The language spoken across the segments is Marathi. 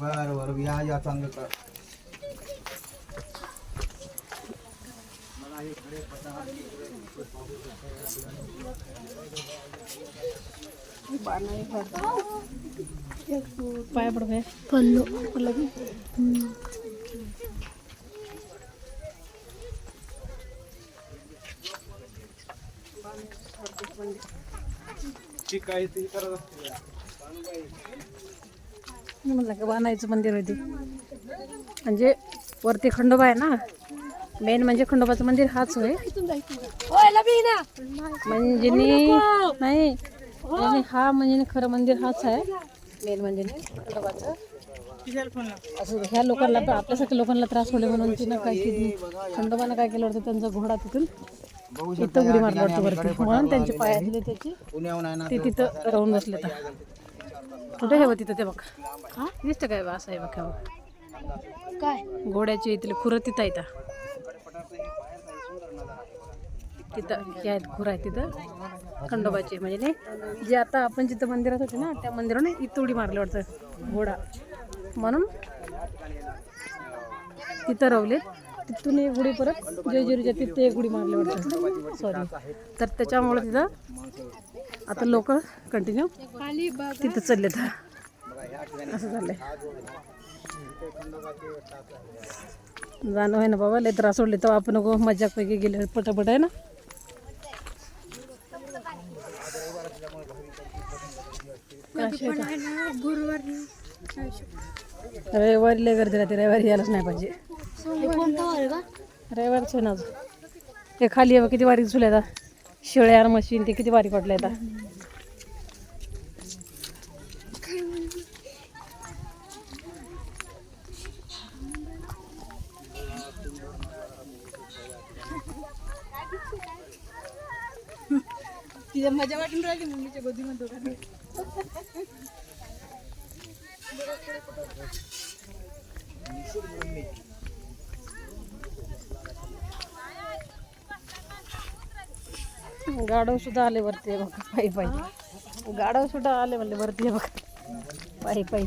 बरं बरं या या चांगलं कर. पाया पड भैया पल्लो पडलं की? मी म्हणलं का बाणायचं मंदिर होते म्हणजे वरती खंडोबा आहे ना मेन म्हणजे खंडोबाचं मंदिर हाच होय. म्हणजे नाही म्हणजे हा म्हणजे खरं मंदिर हाच आहे. मेन म्हणजे खंडोबाचं. असं ह्या लोकांना पण आपल्यासारख्या लोकांना त्रास होले म्हणून तिनं काय केली. खंडोबानं काय केलं होतं? त्यांचा घोडा तिथून इथं उडी मारला होती वरती. म्हणून त्यांचे पाय आहे. असले ते तिथं राहून बसले तर कुठे हे तिथं ते बघ. हा? दिसतं काय बा असं आहे बघ हे बघ. काय? घोड्याची इथले खुरं तिथं येतं तिथं हे आहेत खुरं आहे तिथं. खंडोबाचे म्हणजे नाही. जे आता आपण जिथं मंदिरात होते ना त्या मंदिराने इथं उडी मारली वाटतं. घोडा. म्हणून तिथं रवले तिथून एक उडी परत जेजुरीच्या तिथं एक उडी मारली वाटतं. सॉरी तर त्याच्यामुळे तिथं आता लोक कंटिन्यू तिथं चालले तर असं झालंय. जाणं आहे ना बाबा लय त्रास सोडले तर आपण नको मजाकपैकी गेले पटापट आहे ना? रविवारी लय गर्दी राहते रविवारी यायलाच नाही पाहिजे. रविवारच आहे ना अजून. हे खाली आहे किती बारीक झुले आता शेळ्यार मशीन ते किती बारीक वाटले आता. तिला मजा वाटून राहिली मम्मीच्या गोदीमध्ये दोघांना गाडव सुद्धा आले वरती आहे बघ पायी पायी. गाडव सुद्धा आले म्हणले वरती हे बघ पायी पायी.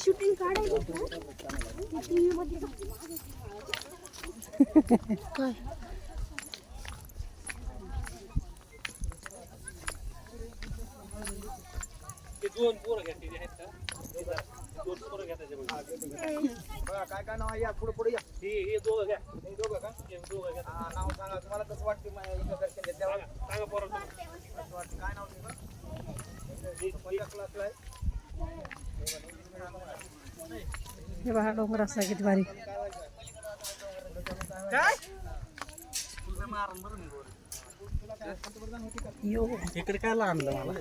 शूटिंग काय दोन पोरं मध्ये आहेत का? काय काय नाव आहे? या पुढे पुढे या. हे दोघं घ्या. हे दोघं का? हा, नाव सांगा. तुम्हाला कसं वाटते? दर्शन घेतल्यावर? कसं वाटते? काय नाव तुझं? कोणत्या क्लासला आहे? हे बघा डोंगर असा किती भारी. यो. इकडे काय आणलं मला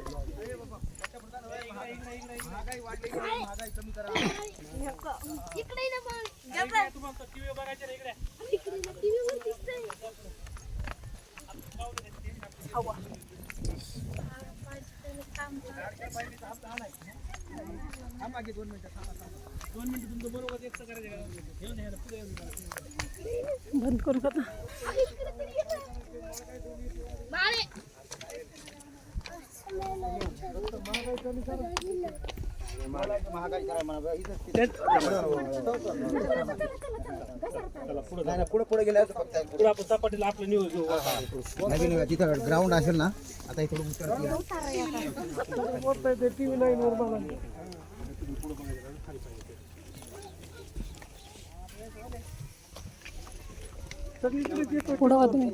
इकडे ना मग इकडे ना टीव्ही वर दिसतंय. हवा. थांबा की दोन मिनिटं थांबा थांबा. बंद करू का आता? बाळे महागाई करा म्हणा इथंच नाही पुढे गेल्यावर फक्त आपण सपाटीला आपलं न्यूज घेऊ नवीन तिथं ग्राउंड असेल ना आता हे थोडं उतर पुढं वा पुढं